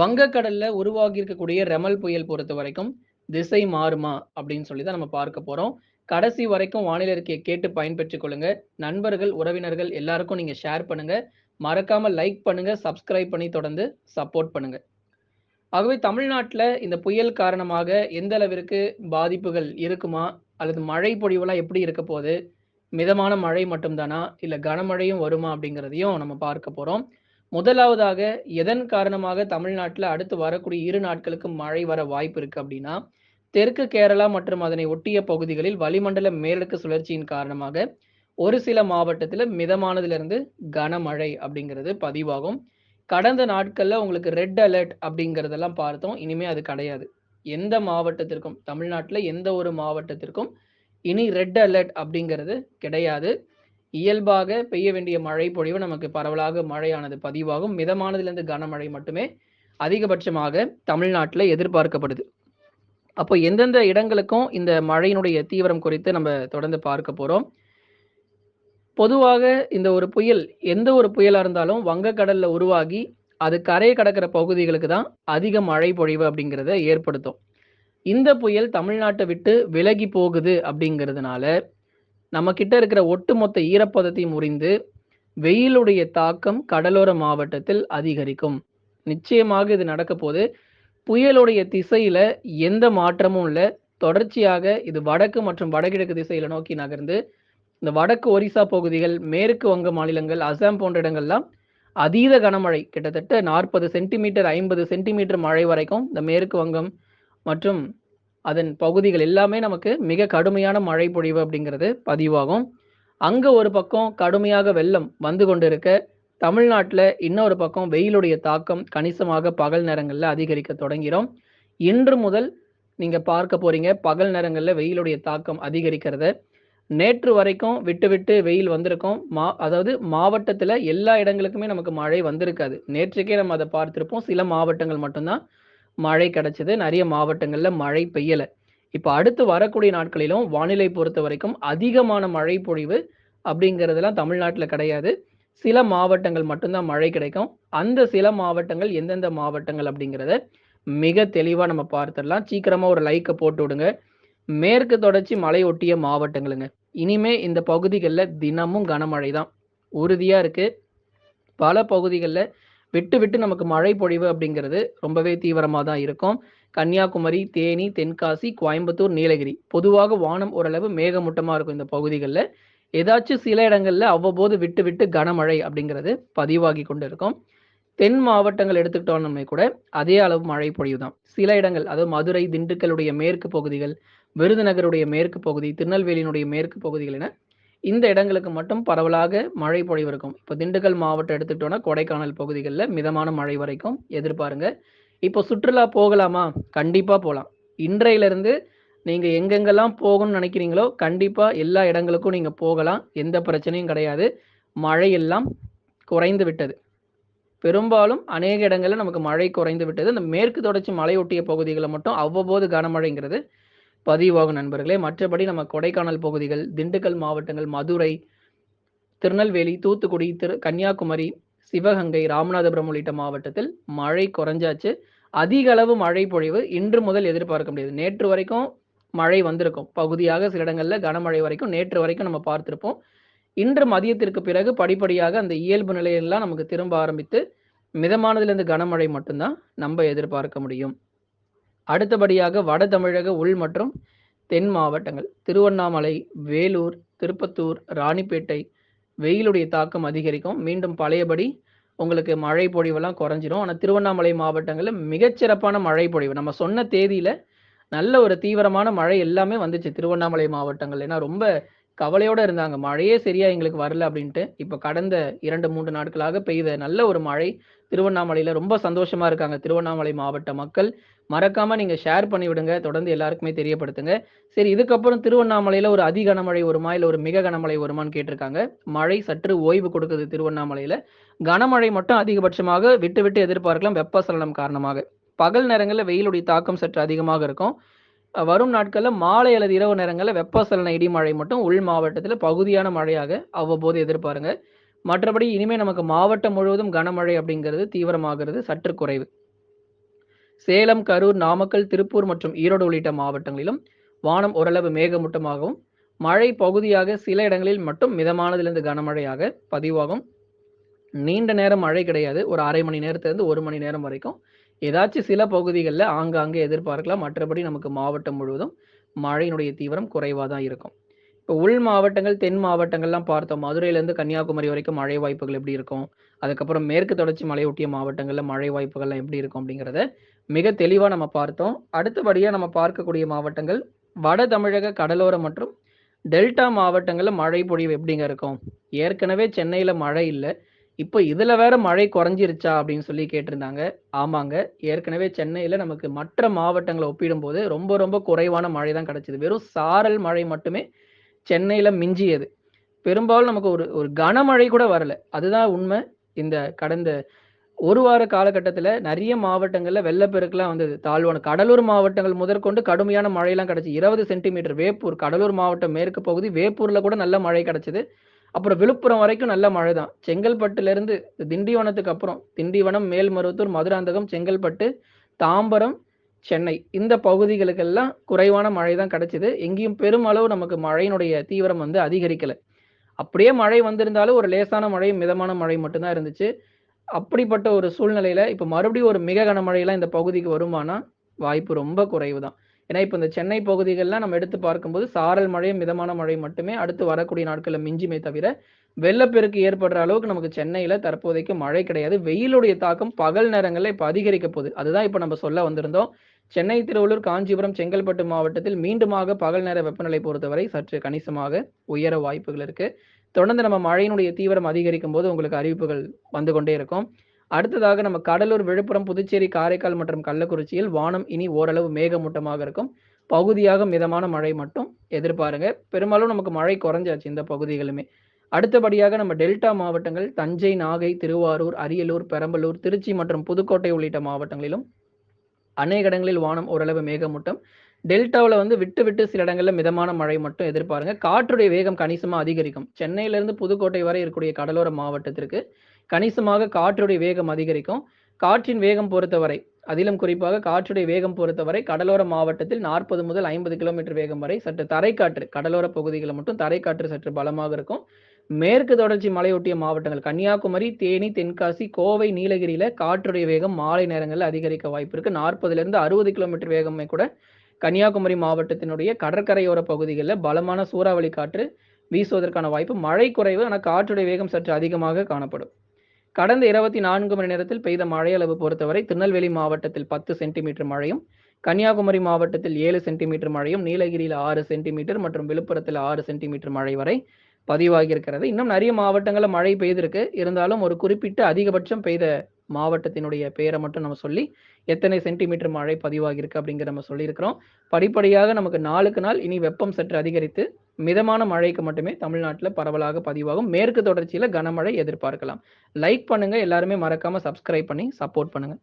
வங்கக்கடல்ல உருவாகி இருக்கக்கூடிய ரெமல் புயல் பொறுத்த வரைக்கும் திசை மாறுமா அப்படின்னு சொல்லி தான் நம்ம பார்க்க போறோம். கடைசி வரைக்கும் வானிலை அறிக்கைய கேட்டு பயன்பெற்றுக் கொள்ளுங்க. நண்பர்கள், உறவினர்கள் எல்லாருக்கும் நீங்க ஷேர் பண்ணுங்க. மறக்காம லைக் பண்ணுங்க, சப்ஸ்கிரைப் பண்ணி தொடர்ந்து சப்போர்ட் பண்ணுங்க. ஆகவே தமிழ்நாட்டில் இந்த புயல் காரணமாக எந்த அளவிற்கு பாதிப்புகள் இருக்குமா? அல்லது மழை பொழிவுலாம் எப்படி இருக்க போகுது மிதமான மழை மட்டும்தானா இல்லை கனமழையும் வருமா? அப்படிங்கிறதையும் நம்ம பார்க்க போகிறோம் முதலாவதாக எதன் காரணமாக தமிழ்நாட்டில் அடுத்து வரக்கூடிய இரு நாட்களுக்கு மழை வர வாய்ப்பு இருக்கு அப்படின்னா, தெற்கு கேரளா மற்றும் அதனை ஒட்டிய பகுதிகளில் வளிமண்டல மேலடுக்கு சுழற்சியின் காரணமாக ஒரு சில மாவட்டத்தில் மிதமானதிலிருந்து கனமழை அப்படிங்கிறது பதிவாகும். கடந்த நாட்கள்ல உங்களுக்கு ரெட் அலர்ட் அப்படிங்கிறதெல்லாம் பார்த்தோம். இனிமே அது கிடையாது. எந்த மாவட்டத்திற்கும் தமிழ்நாட்டில் எந்த ஒரு மாவட்டத்திற்கும் இனி ரெட் அலர்ட் அப்படிங்கிறது கிடையாது. இயல்பாக பெய்ய வேண்டிய மழை பொழிவு நமக்கு பரவலாக மழையானது பதிவாகும். மிதமானதுலேருந்து கனமழை மட்டுமே அதிகபட்சமாக தமிழ்நாட்டில் எதிர்பார்க்கப்படுது. அப்போ எந்தெந்த இடங்களுக்கும் இந்த மழையினுடைய தீவிரம் குறித்து நம்ம தொடர்ந்து பார்க்க போகிறோம் பொதுவாக இந்த ஒரு புயல் எந்த ஒரு புயலாக இருந்தாலும் வங்கக்கடலில் உருவாகி, அது கரையை கடக்கிற பகுதிகளுக்கு தான் அதிக மழை பொழிவு அப்படிங்கிறத ஏற்படுத்தும். இந்த புயல் தமிழ்நாட்டை விட்டு விலகி போகுது அப்படிங்கிறதுனால, நம்ம கிட்ட இருக்கிற ஒட்டுமொத்த ஈரப்பதத்தையும் உறிந்து, வெயிலுடைய தாக்கம் கடலோர மாவட்டத்தில் அதிகரிக்கும். நிச்சயமாக இது நடக்கப்போது. புயலுடைய திசையில எந்த மாற்றமும் இல்லை தொடர்ச்சியாக இது வடக்கு மற்றும் வடகிழக்கு திசையில நோக்கி நகர்ந்து, இந்த வடக்கு ஒரிசா பகுதிகள், மேற்கு வங்க மாநிலங்கள், அசாம் போன்ற இடங்கள்லாம் அதீத கனமழை கிட்டத்தட்ட 40 சென்டிமீட்டர், 50 சென்டிமீட்டர் மழை வரைக்கும் இந்த மேற்கு வங்கம் மற்றும் அதன் பகுதிகள் எல்லாமே நமக்கு மிக கடுமையான மழை பொழிவு அப்படிங்கிறது பதிவாகும். அங்க ஒரு பக்கம் கடுமையாக வெள்ளம் வந்து கொண்டிருக்க, தமிழ்நாட்டில் இன்னொரு பக்கம் வெயிலுடைய தாக்கம் கணிசமாக பகல் நேரங்களில் அதிகரிக்க தொடங்கிறோம் இன்று முதல் நீங்க பார்க்க போறீங்க பகல் நேரங்களில் வெயிலுடைய தாக்கம் அதிகரிக்கிறத. நேற்று வரைக்கும் விட்டு விட்டு வெயில் வந்திருக்கும். மா அதாவது மாவட்டத்தில் எல்லா இடங்களுக்குமே நமக்கு மழை வந்திருக்காது. நேற்றுக்கே நம்ம அதை பார்த்திருப்போம். சில மாவட்டங்கள் மட்டும்தான் மழை கிடைச்சது. நிறைய மாவட்டங்களில் மழை பெய்யலை இப்போ அடுத்து வரக்கூடிய நாட்களிலும் வானிலை பொறுத்த வரைக்கும் அதிகமான மழை பொழிவு அப்படிங்கிறதெல்லாம் தமிழ்நாட்டில் கிடையாது. சில மாவட்டங்கள் மட்டும்தான் மழை கிடைக்கும். அந்த சில மாவட்டங்கள் எந்தெந்த மாவட்டங்கள் அப்படிங்கிறத மிக தெளிவாக நம்ம பார்த்துடலாம். சீக்கிரமாக ஒரு லைக்கை போட்டு விடுங்க. மேற்கு தொடர்ச்சி மலை ஒட்டிய மாவட்டங்களுங்க. இனிமே இந்த பகுதிகளில் தினமும் கனமழை தான். உறுதியாக இருக்குது பல பகுதிகளில் விட்டு விட்டு நமக்கு மழை பொழிவு அப்படிங்கிறது ரொம்பவே தீவிரமாக தான் இருக்கும். கன்னியாகுமரி, தேனி, தென்காசி, கோயம்புத்தூர், நீலகிரி பொதுவாக வானம் ஓரளவு மேகமூட்டமாக இருக்கும் இந்த பகுதிகளில் ஏதாச்சும் சில இடங்களில் அவ்வப்போது விட்டு விட்டு கனமழை அப்படிங்கிறது பதிவாகி கொண்டு இருக்கும். தென் மாவட்டங்கள் எடுத்துக்கிட்டோம்னு கூட அதே அளவு மழை பொழிவு தான். சில இடங்கள் அதாவது மதுரை, திண்டுக்கலுடைய மேற்கு பகுதிகள், விருதுநகருடைய மேற்கு பகுதி, திருநெல்வேலியினுடைய மேற்கு பகுதிகள் என இந்த இடங்களுக்கு மட்டும் பரவலாக மழை பொழிவு இருக்கும். இப்போ திண்டுக்கல் மாவட்டம் எடுத்துக்கிட்டோன்னா கொடைக்கானல் பகுதிகளில் மிதமான மழை வரைக்கும் எதிர்பாருங்க. இப்போ சுற்றுலா போகலாமா? கண்டிப்பாக போகலாம் இன்றையிலிருந்து நீங்கள் எங்கெங்கெல்லாம் போகணும்னு நினைக்கிறீங்களோ, கண்டிப்பாக எல்லா இடங்களுக்கும் நீங்கள் போகலாம். எந்த பிரச்சனையும் கிடையாது. மழையெல்லாம் குறைந்து விட்டது. பெரும்பாலும் அநேக இடங்களில் நமக்கு மழை குறைந்து விட்டது. இந்த மேற்கு தொடர்ச்சி மலையொட்டிய பகுதிகளை மட்டும் அவ்வப்போது கனமழைங்கிறது பதிவாகும் நண்பர்களே. மற்றபடி நம்ம கொடைக்கானல் பகுதிகள், திண்டுக்கல் மாவட்டங்கள், மதுரை, திருநெல்வேலி, தூத்துக்குடி, திரு கன்னியாகுமரி, சிவகங்கை, ராமநாதபுரம் உள்ளிட்ட மாவட்டத்தில் மழை குறைஞ்சாச்சு. அதிக அளவு மழை பொழிவு இன்று முதல் எதிர்பார்க்க முடியாது. நேற்று வரைக்கும் மழை வந்திருக்கும். பகுதியாக சில இடங்களில் கனமழை வரைக்கும் நேற்று வரைக்கும் நம்ம பார்த்திருப்போம். இன்று மதியத்திற்கு பிறகு படிப்படியாக அந்த இயல்பு நிலையெல்லாம் நமக்கு திரும்ப ஆரம்பித்து, மிதமானதுலேருந்து கனமழை மட்டும்தான் நம்ம எதிர்பார்க்க முடியும். அடுத்தபடியாக வட தமிழக உள் மற்றும் தென் மாவட்டங்கள். திருவண்ணாமலை, வேலூர், திருப்பத்தூர், ராணிப்பேட்டை வெயிலுடைய தாக்கம் அதிகரிக்கும். மீண்டும் பழையபடி உங்களுக்கு மழை பொழிவெல்லாம் குறைஞ்சிரும். ஆனால் திருவண்ணாமலை மாவட்டங்களில் மிகச்சிறப்பான மழை பொழிவு. நம்ம சொன்ன தேதியில் நல்ல ஒரு தீவிரமான மழை எல்லாமே வந்துச்சு திருவண்ணாமலை மாவட்டங்கள் ஏன்னா ரொம்ப கவலையோட இருந்தாங்க. மழையே சரியா எங்களுக்கு வரல அப்படின்ட்டு. இப்ப கடந்த 2, 3 நாட்களாக பெய்த நல்ல ஒரு மழை திருவண்ணாமலையில ரொம்ப சந்தோஷமா இருக்காங்க திருவண்ணாமலை மாவட்ட மக்கள். மறக்காம நீங்க ஷேர் பண்ணி விடுங்க. தொடர்ந்து எல்லாருக்குமே தெரியப்படுத்துங்க. சரி இதுக்கப்புறம் திருவண்ணாமலையில ஒரு அதி கனமழை வருமா? இல்ல ஒரு மிக கனமழை வருமான்னு கேட்டிருக்காங்க. மழை சற்று ஓய்வு கொடுக்குது திருவண்ணாமலையில. கனமழை மட்டும் அதிகபட்சமாக விட்டு விட்டு எதிர்பார்க்கலாம் வெப்பசலனம் காரணமாக. பகல் நேரங்களில் வெயிலுடைய தாக்கம் சற்று அதிகமாக இருக்கும். வரும் நாட்களில் மாலை அல்லது இரவு நேரங்களில் வெப்பசலன இடிமழை மட்டும் உள் மாவட்டத்தில் பகுதியான மழையாக அவ்வப்போது எதிர்பாருங்க. மற்றபடி இனிமே நமக்கு மாவட்டம் முழுவதும் கனமழை அப்படிங்கிறது தீவிரமாகிறது சற்று குறைவு. சேலம், கரூர், நாமக்கல், திருப்பூர் மற்றும் ஈரோடு உள்ளிட்ட மாவட்டங்களிலும் வானம் ஓரளவு மேகமூட்டமாகவும், மழை பகுதியாக சில இடங்களில் மட்டும் மிதமானதிலிருந்து கனமழையாக பதிவாகும். நீண்ட நேரம் மழை கிடையாது. ஒரு அரை மணி நேரத்திலிருந்து ஒரு மணி நேரம் வரைக்கும். ஏதாச்சும் சில பகுதிகளில் ஆங்காங்கே எதிர்பார்க்கலாம். மற்றபடி நமக்கு மாவட்டம் முழுவதும் மழையினுடைய தீவிரம் குறைவாக தான் இருக்கும். இப்போ உள் மாவட்டங்கள், தென் மாவட்டங்கள்லாம் பார்த்தோம். மதுரையிலேருந்து கன்னியாகுமரி வரைக்கும் மழை வாய்ப்புகள் எப்படி இருக்கும்? அதுக்கப்புறம் மேற்கு தொடர்ச்சி மலையொட்டிய மாவட்டங்களில் மழை வாய்ப்புகள்லாம் எப்படி இருக்கும்? அப்படிங்கிறத மிக தெளிவாக நம்ம பார்த்தோம். அடுத்தபடியாக நம்ம பார்க்கக்கூடிய மாவட்டங்கள், வட தமிழக கடலோர மற்றும் டெல்டா மாவட்டங்களில் மழை பொழிவு எப்படிங்க இருக்கும்? ஏற்கனவே சென்னையில் மழை இல்லை இப்போ இதுல வேற மழை குறைஞ்சிருச்சா? அப்படின்னு சொல்லி கேட்டிருந்தாங்க. ஆமாங்க. ஏற்கனவே சென்னையில நமக்கு மற்ற மாவட்டங்களை ஒப்பிடும்போது ரொம்ப ரொம்ப குறைவான மழை தான் கிடைச்சது. வெறும் சாரல் மழை மட்டுமே சென்னையில மிஞ்சியது. பெரும்பாலும் நமக்கு ஒரு ஒரு கனமழை கூட வரல. அதுதான் உண்மை இந்த கடந்த ஒரு வார காலகட்டத்தில் நிறைய மாவட்டங்களில் வெள்ளப்பெருக்கெல்லாம் வந்தது. தாழ்வான கடலூர் மாவட்டங்கள் முதற்கொண்டு கடுமையான மழையெல்லாம் கிடச்சி இருபது சென்டிமீட்டர் வேப்பூர் கடலூர் மாவட்டம் மேற்கு பகுதி வேப்பூரில் கூட நல்ல மழை கிடச்சிது அப்புறம் விழுப்புரம் வரைக்கும் நல்ல மழை தான். செங்கல்பட்டுலேருந்து திண்டிவனத்துக்கு அப்புறம் திண்டிவனம், மேல்மருவத்தூர், மதுராந்தகம், செங்கல்பட்டு, தாம்பரம், சென்னை இந்த பகுதிகளுக்கெல்லாம் குறைவான மழை தான் கிடைச்சிது எங்கேயும் பெருமளவு நமக்கு மழையினுடைய தீவிரம் வந்து அதிகரிக்கலை அப்படியே மழை வந்திருந்தாலும் ஒரு லேசான மழை, மிதமான மழை மட்டும்தான் இருந்துச்சு. அப்படிப்பட்ட ஒரு சூழ்நிலையில இப்போ மறுபடியும் ஒரு மிக கனமழையெல்லாம் இந்த பகுதிக்கு வருமானா? வாய்ப்பு ரொம்ப குறைவு தான். ஏன்னா, இப்போ இந்த சென்னை பகுதிகள்லாம் நம்ம எடுத்து பார்க்கும்போது சாரல் மழையும் மிதமான மழை மட்டுமே அடுத்து வரக்கூடிய நாட்களில் மிஞ்சுமே தவிர, வெள்ளப்பெருக்கு ஏற்படுற அளவுக்கு நமக்கு சென்னையில தற்போதைக்கு மழை கிடையாது. வெயிலுடைய தாக்கம் பகல் நேரங்களில் இப்போ அதிகரிக்க போகுது. அதுதான் இப்போ நம்ம சொல்ல வந்திருந்தோம். சென்னை, திருவள்ளூர், காஞ்சிபுரம், செங்கல்பட்டு மாவட்டத்தில் மீண்டுமாக பகல் நேர வெப்பநிலை பொறுத்தவரை சற்று கணிசமாக உயர வாய்ப்புகள் இருக்கு. தொடர்ந்து நம்ம மழையினுடைய தீவிரம் அதிகரிக்கும் போது உங்களுக்கு அறிவிப்புகள் வந்து கொண்டே இருக்கும். அடுத்ததாக நம்ம கடலூர், விழுப்புரம், புதுச்சேரி, காரைக்கால் மற்றும் கள்ளக்குறிச்சியில் வானம் இனி ஓரளவு மேகமூட்டமாக இருக்கும். பகுதியாக மிதமான மழை மட்டும் எதிர்பாருங்க. பெரும்பாலும் நமக்கு மழை குறைஞ்சாச்சு இந்த பகுதிகளுமே. அடுத்தபடியாக நம்ம டெல்டா மாவட்டங்கள் தஞ்சை, நாகை, திருவாரூர், அரியலூர், பெரம்பலூர், திருச்சி மற்றும் புதுக்கோட்டை உள்ளிட்ட மாவட்டங்களிலும் அநேக இடங்களில் வானம் ஓரளவு மேகமூட்டம். டெல்டாவில் வந்து விட்டு விட்டு சில இடங்களில் மிதமான மழை மட்டும் எதிர்பாருங்க. காற்றுடைய வேகம் கணிசமாக அதிகரிக்கும். சென்னையிலேருந்து புதுக்கோட்டை வரை இருக்கக்கூடிய கடலோர மாவட்டத்திற்கு கணிசமாக காற்றுடைய வேகம் அதிகரிக்கும். காற்றின் வேகம் பொறுத்தவரை, அதிலும் குறிப்பாக காற்றுடைய வேகம் பொறுத்தவரை கடலோர மாவட்டத்தில் 40 முதல் 50 கிலோமீட்டர் வேகம் வரை சற்று தரைக்காற்று கடலோர பகுதிகளில் மட்டும் தரைக்காற்று சற்று பலமாக இருக்கும். மேற்கு தொடர்ச்சி மலையொட்டிய மாவட்டங்கள் கன்னியாகுமரி, தேனி, தென்காசி, கோவை, நீலகிரியில காற்றுடைய வேகம் மாலை நேரங்களில் அதிகரிக்க வாய்ப்பு இருக்கு. 40லிருந்து 60 கிலோமீட்டர் வேகமே கூட கன்னியாகுமரி மாவட்டத்தினுடைய கடற்கரையோர பகுதிகளில் பலமான சூறாவளி காற்று வீசுவதற்கான வாய்ப்பு. மழை குறைவு. ஆனால் காற்றுடைய வேகம் சற்று அதிகமாக காணப்படும். கடந்த 24 மணி நேரத்தில் பெய்த மழை அளவு பொறுத்தவரை திருநெல்வேலி மாவட்டத்தில் 10 சென்டிமீட்டர் மழையும், கன்னியாகுமரி மாவட்டத்தில் ஏழு சென்டிமீட்டர் மழையும், நீலகிரியில் ஆறு சென்டிமீட்டர் மற்றும் விழுப்புரத்தில் ஆறு சென்டிமீட்டர் மழை வரை பதிவாகியிருக்கிறது இன்னும் நிறைய மாவட்டங்களில் மழை பெய்திருக்கு. இருந்தாலும் ஒரு குறிப்பிட்ட அதிகபட்சம் பெய்த மாவட்டத்தினுடைய பெயரை மட்டும் நம்ம சொல்லி, எத்தனை சென்டிமீட்டர் மழை பதிவாகியிருக்கு அப்படிங்கிறத நம்ம சொல்லியிருக்கிறோம். படிப்படியாக நமக்கு நாளுக்கு நாள் இனி வெப்பம் சற்று அதிகரித்து, மிதமான மழைக்கு மட்டுமே தமிழ்நாட்டில் பரவலாக பதிவாகும். மேற்கு தொடர்ச்சியில கனமழை எதிர்பார்க்கலாம். லைக் பண்ணுங்க. எல்லாருமே மறக்காம சப்ஸ்கிரைப் பண்ணி சப்போர்ட் பண்ணுங்க.